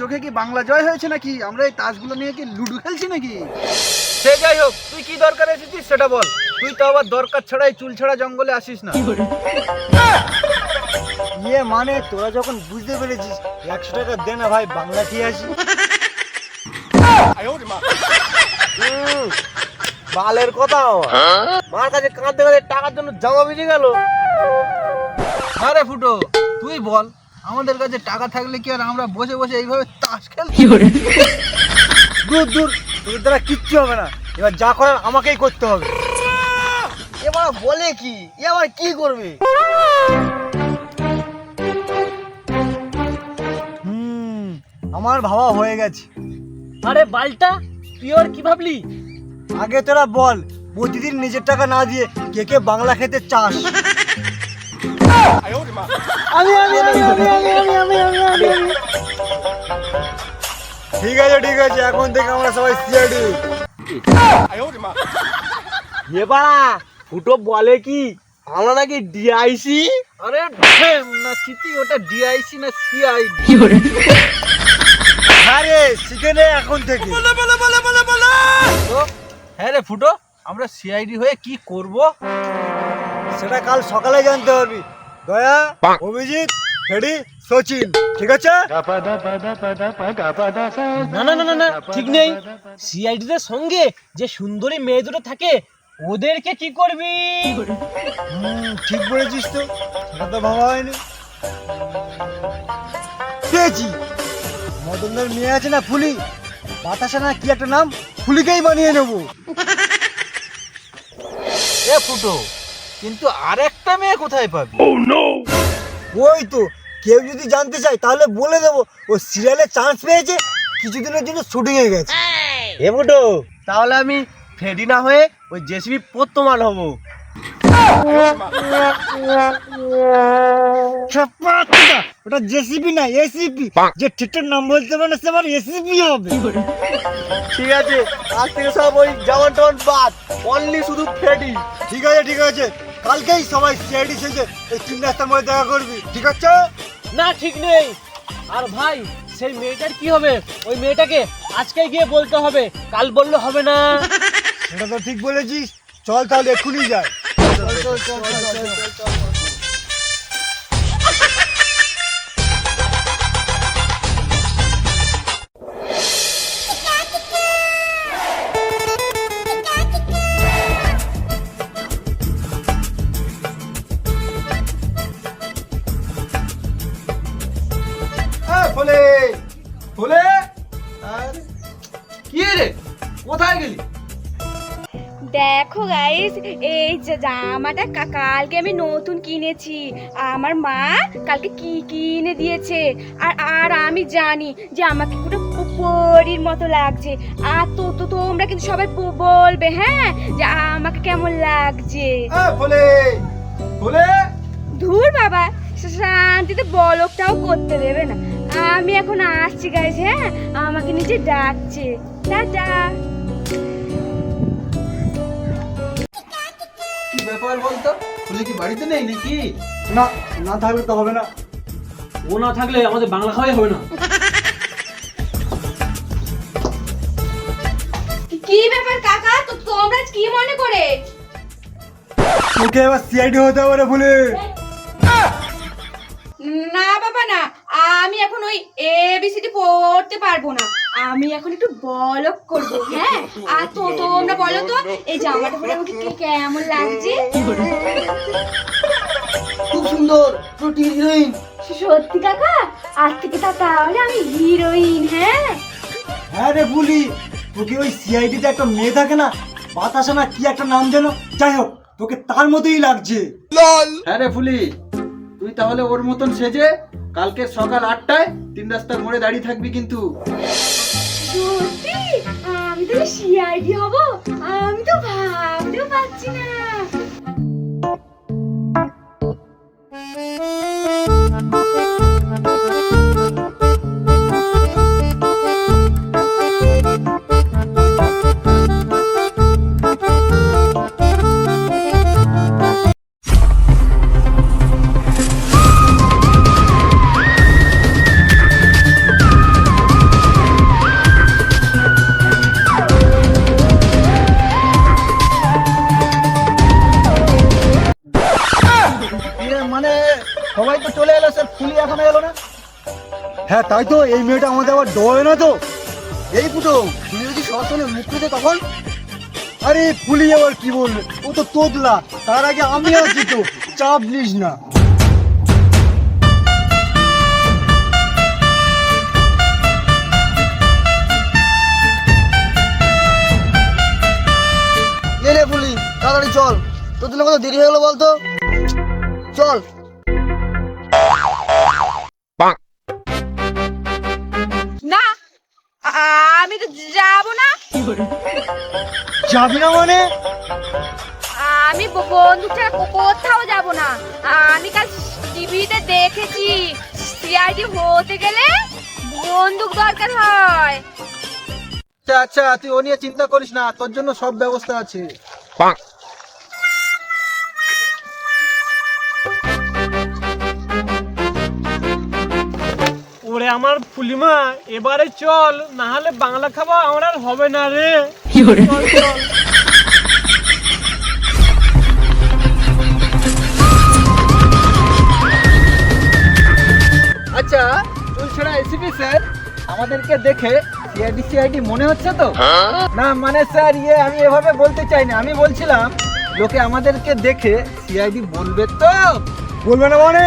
চোখে কি বাংলা জয় হয়েছে নাকি? আমরা এই তাসগুলো নিয়ে কি লুডো খেলছি নাকি? সে যাই হোক তুই কি দরকার এসেছিস সেটা বল। তুই তো আবার দরকার ছাড়াই চুল ছাড়া জঙ্গলে আসিস না। ইয়ে মানে তোরা যখন বুঝতে পেরেছিস একশো টাকা দে না ভাই বাংলা কি আসি। বালের কথা মার কাছে কাঁদতে কাঁদতে টাকার জন্য জামা বেরিয়ে গেল। আরে ফুটো তুই বল। আমাদের কাছে টাকা থাকলে কি আর আমরা বসে বসে এইভাবে তাস খেলছি দূর দূর তোদের দ্বারা কিচ্ছু হবে না। এবার যা করার আমাকেই করতে হবে। এবার বলে কি? এ আবার কি করবে? হুম আমার ভাবা হয়ে গেছে। আরে বালটা তুই ওর কি ভাবলি? আগে তোরা বল প্রতিদিন নিজের টাকা না দিয়ে কে কে বাংলা খেতে চাস? আমি আমি আমি আমি আমি আমি আমি আমি আমি আমি ঠিক আছে ঠিক আছে এখন থেকে আমরা সবাই সিআইডি এ বাড়া ফুটো বলে কি আমরা নাকি ডিআইসি আরে না চিতি ওটা ডিআইসি না সিআইডি আরে শিখে নে এখন থেকে তো হ্যাঁ রে ফুটো আমরা সিআইডি হয়ে কি করব সেটা কাল সকালে জানতে পারবি দয়া অভিজিৎ সচিন ঠিক আছে? না না না না না ঠিক নেই। সিআইডিদের সঙ্গে যে সুন্দরী মেয়ে দুটো থাকে ওদেরকে কি করবি? ঠিক বলেছিস তো সেটা তো ভাবা হয়নি। পেয়েছি। মদনদের মেয়ে আছে না ফুলি বাতাসা না কি একটা নাম ফুলিকেই বানিয়ে নেব। এ ফুটো কিন্তু আরেকটা মেয়ে কোথায় পাবি? ওই তো কেউ যদি জানতে চায় তাহলে বলে দেবো ও সিরিয়ালে চান্স পেয়েছে কিছুদিনের জন্য শুটিং এ গেছে। এ ফুটো তাহলে আমি ফেডি না হয়ে ওই জেসিবি প্রত্যমান হব। ওটা জেসিপি না এসিপি যে ঠিকঠাক নাম বলতে পারে না সে আমার এসিপি হবে। ঠিক আছে আজ থেকে সব ওই জামান টামান বাদ অনলি শুধু ফেডি ঠিক আছে ঠিক আছে। কালকেই সবাই সিআইডি সেজে এই তিন রাস্তার মধ্যে দেখা করবি ঠিক আছে না ঠিক নেই আর ভাই সেই মেয়েটার কি হবে ওই মেয়েটাকে আজকে গিয়ে বলতে হবে কাল বললে হবে না সেটা তো ঠিক বলেছিস চল তাহলে এক্ষুনি যাই চল চল চল চল চল চল জামাটা কালকে আমি নতুন কিনেছি। আমার মা কালকে কি কিনে দিয়েছে? আর আর আমি জানি যে আমাকে পুরো পরীর মতো লাগছে। আর তো তো তোমরা কিন্তু সবাই বলবে হ্যাঁ যে আমাকে কেমন লাগছে? ধুর বাবা শান্তিতে বলকটাও করতে দেবে না। আমি এখন আসছি গাইস হ্যাঁ আমাকে নিচে ডাকছে। টাটা। ব্যাপার বলতো? কি বাড়িতে নেই নাকি? না না থাকলে তো হবে না। ও না থাকলে আমাদের বাংলা খাওয়াই হবে না। কি ব্যাপার কাকা? তো তোমরা কি মনে করে? তোকে এবার সিআইডি হতে হবে রে ফুলে। না বাবা না আমি এখন ওই এবিসিডি পড়তে পারব না। আমি এখন একটু বলক করব হ্যাঁ? আর তো তোমরা বলো তো এই জামাটা পরে আমাকে কে- কেমন লাগছে? খুব সুন্দর প্রোটিন হিরোইন সত্যি কাকা? আজ থেকে তা তাহলে আমি হিরোইন হ্যাঁ? হ্যাঁ রে বুলি তোকে ওই সিআইডিতে একটা মেয়ে থাকে না বাতাসা না কি একটা নাম যেন? যাই হোক তোকে তার মতোই লাগছে। হ্যাঁ রে ফুলি তুই তাহলে ওর মতন সেজে কালকে সকাল আটটায় তিন রাস্তার মোড়ে দাঁড়িয়ে থাকবি কিন্তু। সিআইডি হব? আমি তো ভাবতেও পারছি না। হ্যাঁ তাই তো, এই মেয়েটা আমাদের আবার ডরে না তো। এই ফুটো তুমি যদি সরাসরি মুখ খুঁজে তখন? আরে পুলি আবার কি বলবে ও তো তোতলা তার আগে আমি আছি তো, চাপ নিস না। ফুলি চল। তোর জন্য কত দেরি হয়ে গেলো বলতো? চল। যাবি না মানে? আমি ব- বন্দুক ছাড়া কোথাও যাব না। আমি কাল টিভিতে দেখেছি। সিআইডি হতে গেলে বন্দুক দরকার হয়। আচ্ছা আচ্ছা তুই ও নিয়ে চিন্তা করিস না তোর জন্য সব ব্যবস্থা আছে। ওরে আমার ফুলিমা এবারে চল না হলে বাংলা খাওয়া আমার আর হবে না রে। চল। আচ্ছা এসিপি স্যার আমাদেরকে দেখে সিআইডি সিআইডি মনে হচ্ছে তো? না মানে স্যার ইয়ে আমি এভাবে বলতে চাই না। আমি বলছিলাম লোকে আমাদেরকে দেখে সিআইডি বলবে তো? বলবে না মানে?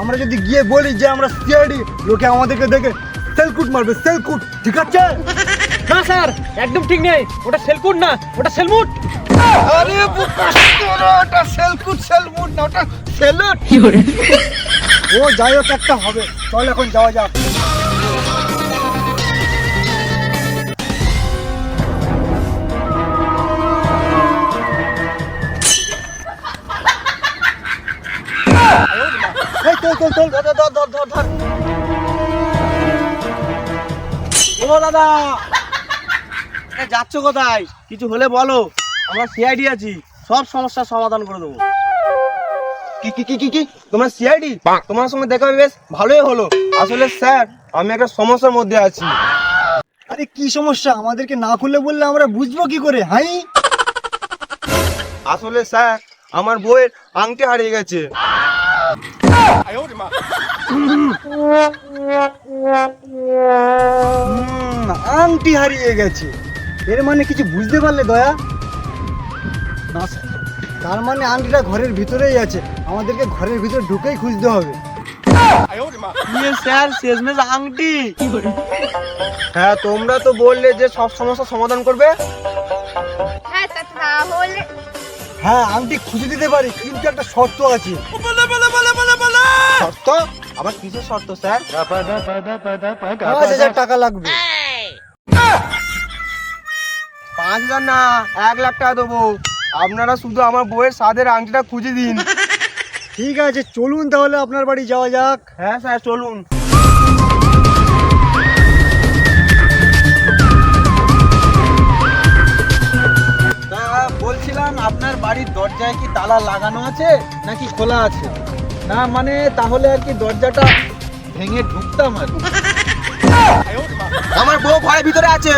আমরা যদি গিয়ে বলি যে আমরা সিআইডি লোকে আমাদেরকে দেখে সেলকুট মারবে সেলকুট ঠিক আছে? না স্যার একদম ঠিক নেই। ওটা সেলকুট না ওটা সেলমুট আরে ওটা সেলকুট সেলমুট না ওটা সেলুট ও যাই হোক একটা হবে। চল এখন যাওয়া যাক। চল চল চল ধর ধর ধর ধর ধর। ও দাদা। যাচ্ছ কোথায়? কিছু হলে বলো। আমরা সিআইডি আছি। সব সমস্যার সমাধান করে দেবো। কি কি কি কি কি? তোমরা সিআইডি তোমার সঙ্গে দেখা বেশ ভালোই হলো। আসলে স্যার আমি একটা সমস্যার মধ্যে আছি। আরে কি সমস্যা? আমাদেরকে না খুললে বললে আমরা বুঝব কি করে হাই? আসলে স্যার আমার বইয়ের আংটি হারিয়ে গেছে। আংটি হারিয়ে গেছে। এর মানে কিছু বুঝতে পারলে দয়া? না স্যার। তার মানে আংটিটা ঘরের ভিতরেই আছে। আমাদেরকে ঘরের ভিতরে ঢুকেই খুঁজতে হবে। ইয়ে স্যার শেষমেশ আংটি। হ্যাঁ তোমরা তো বললে যে সব সমস্যার সমাধান করবে। হ্যাঁ তা- তাহলে হ্যাঁ আংটি খুঁজে দিতে পারি কিন্তু একটা শর্ত আছে। শর্ত? আবার কিসের শর্ত স্যার? পাঁচ হাজার টাকা লাগবে। পাঁচ হাজার না এক লাখ টাকা দেবো। আপনারা শুধু আমার বইয়ের স্বাদের আংটিটা খুঁজে দিন। ঠিক আছে চলুন তাহলে আপনার বাড়ি যাওয়া যাক। হ্যাঁ স্যার চলুন। বলছিলাম আপনার বাড়ির দরজায় কি তালা লাগানো আছে নাকি খোলা আছে? না মানে তাহলে আর কি দরজাটা ভেঙে ঢুকতাম আর আমার বউ ঘরের ভিতরে আছে।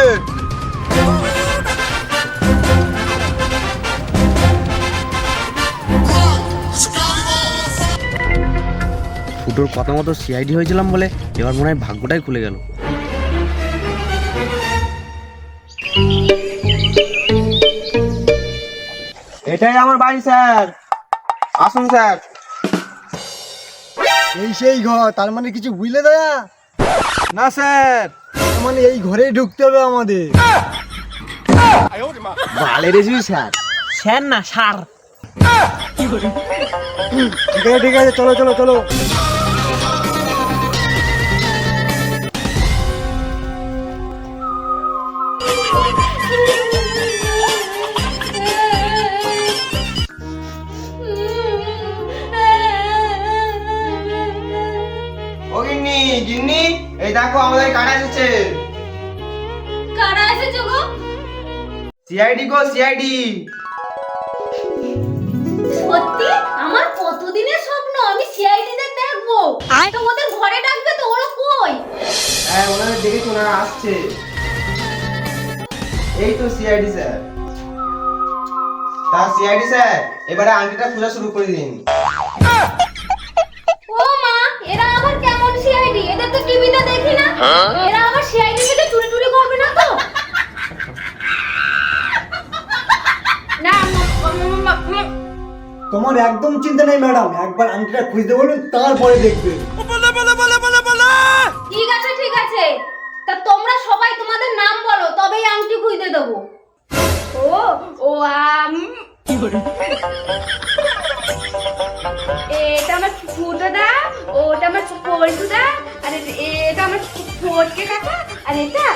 ফুটোর কথা মতো সিআইডি হয়েছিলাম বলে এবার মনে হয় ভাগ্যটাই খুলে গেল। এটাই আমার বাড়ি স্যার। আসুন স্যার। এই সেই ঘর তার মানে কিছু বুঝলে দাদা না স্যার। তার মানে এই ঘরেই ঢুকতে হবে আমাদের। SB sir. স্যার না সার। ঠিক আছে ঠিক আছে চলো চলো চলো। কাটা এসেছে? কারা এসেছ গো? সিআইডি গো সিআইডি। সত্যি? আমার কতদিনের স্বপ্ন? আমি সিআইডিতে দেখব। তো ওদের ঘরে ডাকবে তো ওরা কই? হ্যাঁ ওনারা দেখেছি ওনারা আসছে। এই তো সিআইডি স্যার। তা সিআইডি স্যার এবারে আংটিটা খোঁজা শুরু করে দিন। এরা আবার সিআইডি থেকে চুরি টুরি করবে না তো? না তোমার একদম চিন্তা নেই ম্যাডাম। একবার আংটিটা খুঁজতে বলুন তারপরে দেখবে। ঠিক আছে ঠিক আছে। তা তোমরা সবাই তোমাদের নাম বলো তবেই আংটি খুঁজতে দেবো। ও ও আম। এটা আমার ফুটোদা ওটা আমার পল্টুদা আর এটা আমার ফটকে কাকা আর এটা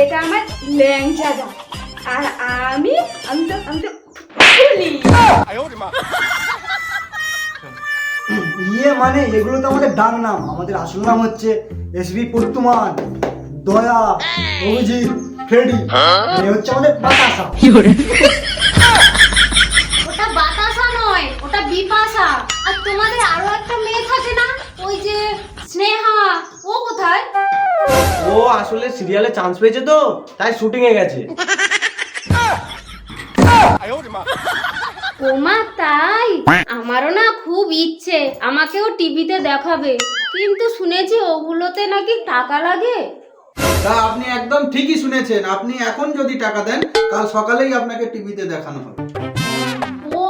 এটা আমার ল্যাংচাদা আর আমি আমি তো আমি তো ফুলি ইয়ে মানে এগুলো তো আমাদের ডাক নাম আমাদের আসল নাম হচ্ছে এসবি পর্তুমান দয়া অভিজিৎ ফ্রেডি। এ হচ্ছে আমাদের বাতাসা। ওটা বাতাসা নয় ওটা বিপাশা। আর তোমাদের আরও একটা মেয়ে থাকে না? ওই যে স্নেহা ও আসলে সিরিয়ালে চান্স পেয়েছে তো তাই শুটিং এ গেছে। ওমা তাই? আমারও না খুব ইচ্ছে আমাকেও টিভিতে দেখাবে। কিন্তু শুনেছি ওগুলোতে নাকি টাকা লাগে। তা আপনি একদম ঠিকই শুনেছেন। আপনি এখন যদি টাকা দেন কাল সকালেই আপনাকে টিভিতে দেখানো হবে। ও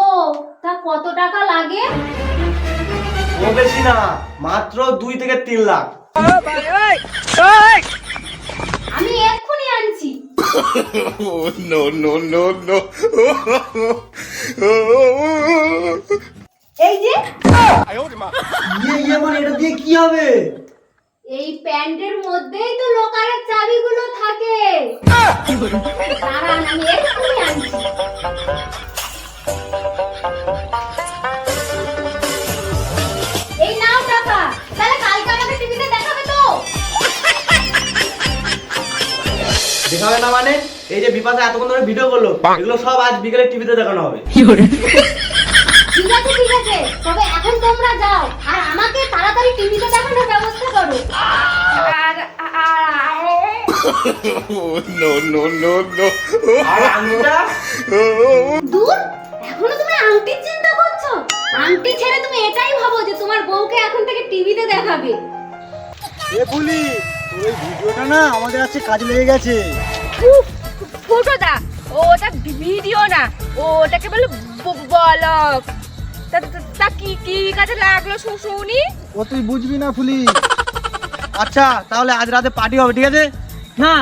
তা কত টাকা লাগে? ও বেশি না মাত্র দুই থেকে তিন লাখ। আমি এক্ষুনি আনছি। এই যে ইয়ে ইয়ে মানে এটা দিয়ে কি হবে? এই প্যান্টের মধ্যেই তো লোকারের চাবিগুলো থাকে। দাঁড়ান আমি এক্ষুনি আনছি। দেখাবে না মানে? এই যে বিপাশা এতক্ষণ ধরে ভিডিও করল এগুলো সব আজ বিকেলে টিভিতে দেখানো হবে। ঠিক আছে ঠিক আছে। তবে এখন তোমরা যাও আর আমাকে তাড়াতাড়ি টিভিতে দেখানোর ব্যবস্থা করো। আর আর আর। আঙুলটা দূর এখনও তুমি আংটির চিন্তা করছ? আংটি ছেড়ে তুমি এটাই ভাবো যে তোমার বউকে এখন থেকে টিভিতে দেখাবে। এ বলি তোর ভিডিওটা না আমাদের কাজে লেগে গেছে। ওটা ভিডিও না। ওটাকে বলে বলক। তা কি কি কাজে লাগল শুনি? ও তুই বুঝবি না ফুলি। আচ্ছা তাহলে আজ রাতে পার্টি হবে ঠিক আছে? না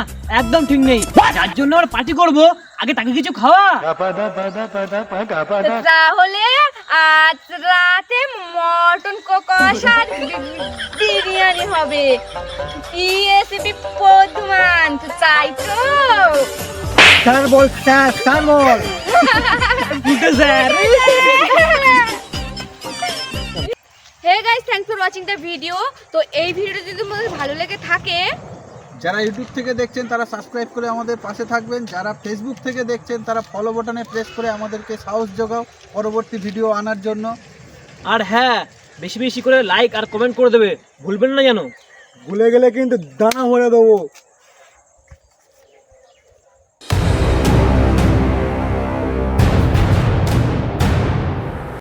একদম ঠিক নেই। যার জন্য আমরা পার্টি করব আগে তাকে কিছু খাওয়া। তাহলে আজ রাতে মটন কষা আর বিরিয়ানি হবে। কি রেসিপি পদ্মান চাই তো স্যার বল sir sir ball. Sir hey guys thanks for watching the video তো এই ভিডিওটা যদি তোমাদের ভালো লেগে থাকে যারা ইউটিউব থেকে দেখছেন তারা সাবস্ক্রাইব করে আমাদের পাশে থাকবেন। যারা ফেসবুক থেকে দেখছেন তারা ফলো বাটনে প্রেস করে আমাদেরকে সাহস যোগাও পরবর্তী ভিডিও আনার জন্য। আর হ্যাঁ বেশি বেশি করে লাইক আর কমেন্ট করে দেবে। ভুলবেন না যেন। ভুলে গেলে কিন্তু দানা ভরে দেবো।